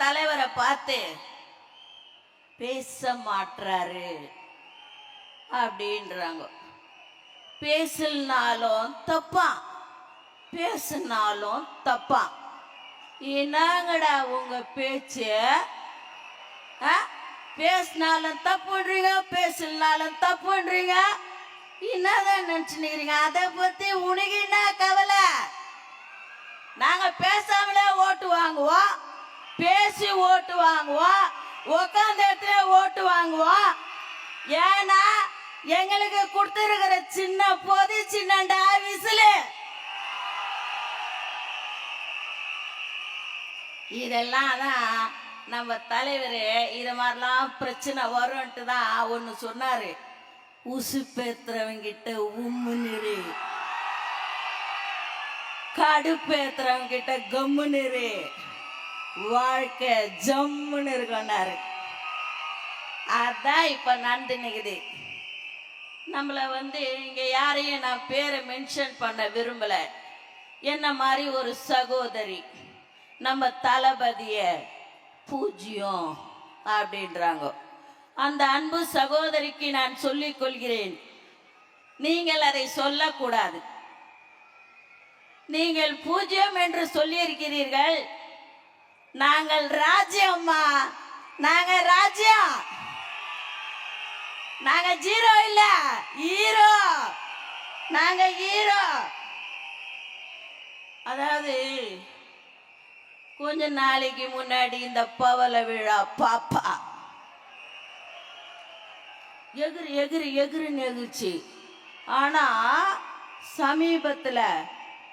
தலைவரை பார்த்து பேச மாட்டாரு அப்படின்றாங்க. பேசலனாலும் தப்பான் பேசினாலும் தப்பான் என்னங்கடா உங்க பேச்சு? ஆ? பேசினாலும் தப்புன்றீங்க பேசலனாலும் தப்புன்றீங்க. என்னதான் நினைச்சுக்கிறீங்க அதை பத்தி உனக்கு என்ன கவலை? நாங்க பேசாமலே ஓட்டு வாங்குவோம். பேசி ஓட்டு வாங்குவோம். உட்காந்த இடத்துல ஓட்டு வாங்குவோம். ஏன்னா எங்களுக்கு கொடுத்துருக்கிற சின்ன பொதி சின்னண்டா விசிலு. இதெல்லாம் தான் நம்ம தலைவர் இது மாதிரிலாம் பிரச்சனை வரும்ன்ட்டு தான் ஒன்று சொன்னாரு. உசுப்பேத்துறவங்கிட்ட உம்முன்னு கடுப்பேத்துறவங்க கிட்ட கம்முன்னு இரு. வாழ்க்கை ஜம்முன்னு இருக்கோன்னாரு அதான் இப்போ நடந்து நிக்குது வந்து இங்கே யாரையும் நான் பேரை மென்ஷன் பண்ண விரும்பலை. என்ன மாதிரி ஒரு சகோதரி நம்ம தளபதிய பூஜ்யம் அப்படின்றாங்க. அந்த அன்பு சகோதரிக்கு நான் சொல்லிக் கொள்கிறேன். நீங்கள் அதை சொல்லக்கூடாது. நீங்கள் பூஜ்யம் என்று சொல்லியிருக்கிறீர்கள். நாங்கள் ராஜ்யம்மா. நாங்க ராஜ்யம். நாங்க ஜீரோ இல்ல ஹீரோ. நாங்க ஹீரோ. அதாவது கொஞ்ச நாளைக்கு முன்னாடி இந்த பவல விழா பாப்பா. எகிரு எகிரு எகிருன்னு எகிர்ச்சி. ஆனா சமீபத்துல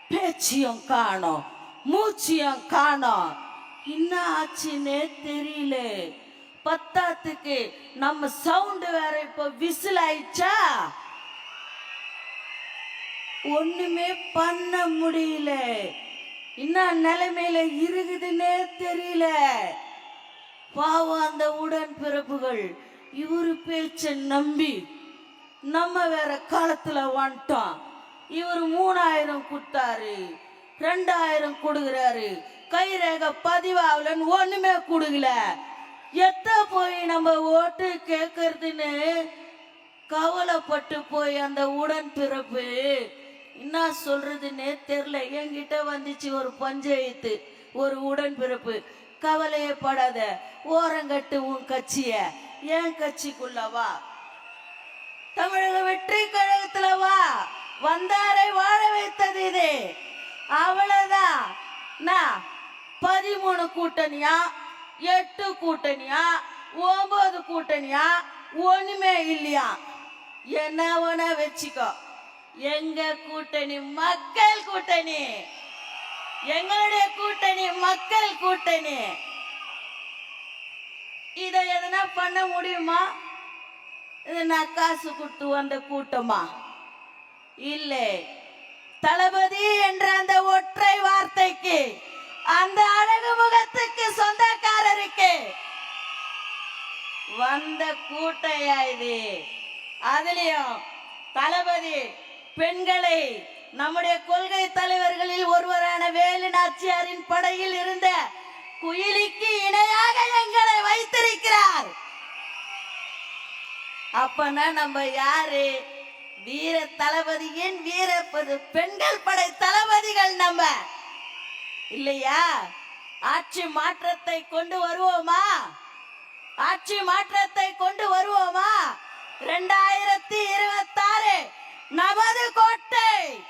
பேச்சியும் காணோம் மூச்சியும் காணோம். என்ன ஆச்சுன்னே தெரியல. பத்தாத்துக்கு நம்ம சவுண்டு வேற இப்ப விசில் ஆயிடுச்சா? ஒண்ணுமே பண்ண முடியல. என்ன நிலைமையில இருக்குதுன்னே தெரியல. பாவம் அந்த உடன் பிறப்புகள் இவரு பேச்ச நம்பி நம்ம வேற காலத்துல வந்துட்டோம். இவர் மூணாயிரம் கொடுத்தாரு. ரெண்டாயிரம் கொடுக்குறாரு. கைரேக பதிவாகலன்னு ஒண்ணுமே கொடுக்கல. எத்த போய் நம்ம ஓட்டு கேட்கறதுன்னு கவலைப்பட்டு போய் அந்த உடன் பிறப்பு என்ன சொல்றதுன்னே தெரில என்கிட்ட வந்துச்சு ஒரு பஞ்சாயத்து ஒரு உடன் பிறப்பு கவலையே படாத. ஓரங்கட்டு உன் கட்சிய. என் கட்சிக்குள்ளவா தமிழக வெற்றி கழகத்துல வா. வந்தாரை வாழ வைத்தது இது. பதிமூணு கூட்டணியா எட்டு கூட்டணியா ஒன்பது கூட்டணியா ஒண்ணுமே இல்லையா? என்ன வேணா வச்சுக்கோ. எங்க கூட்டணி மக்கள் கூட்டணி. எங்களுடைய கூட்டணி மக்கள் கூட்டணி. இதை எதனா பண்ண முடியுமா? இது நான் காசு கொடுத்து வந்த கூட்டமா? இல்லை. தளபதி என்ற அந்த ஒற்றை வார்த்தைக்கு அந்த அழகு முகத்துக்கு சொந்தக்காரருக்கு வந்த கூட்டையா இது? அதுலயும் தளபதி பெண்களை நம்முடைய கொள்கை தலைவர்களில் ஒருவரான வேலு நாச்சியாரின் படையில் இருந்த குயிலிக்கு இணையாக எங்களை வைத்திருக்கிறார். அப்பனா நம்ம யாரு? வீர தளபதியின் வீர பது- பெண்கள் படை தளபதிகள் நம்ம? இல்லையா? ஆட்சி மாற்றத்தை கொண்டு வருவோமா? ஆட்சி மாற்றத்தை கொண்டு வருவோமா? ரெண்டாயிரத்தி இருபத்தாறு நமது கோட்டை!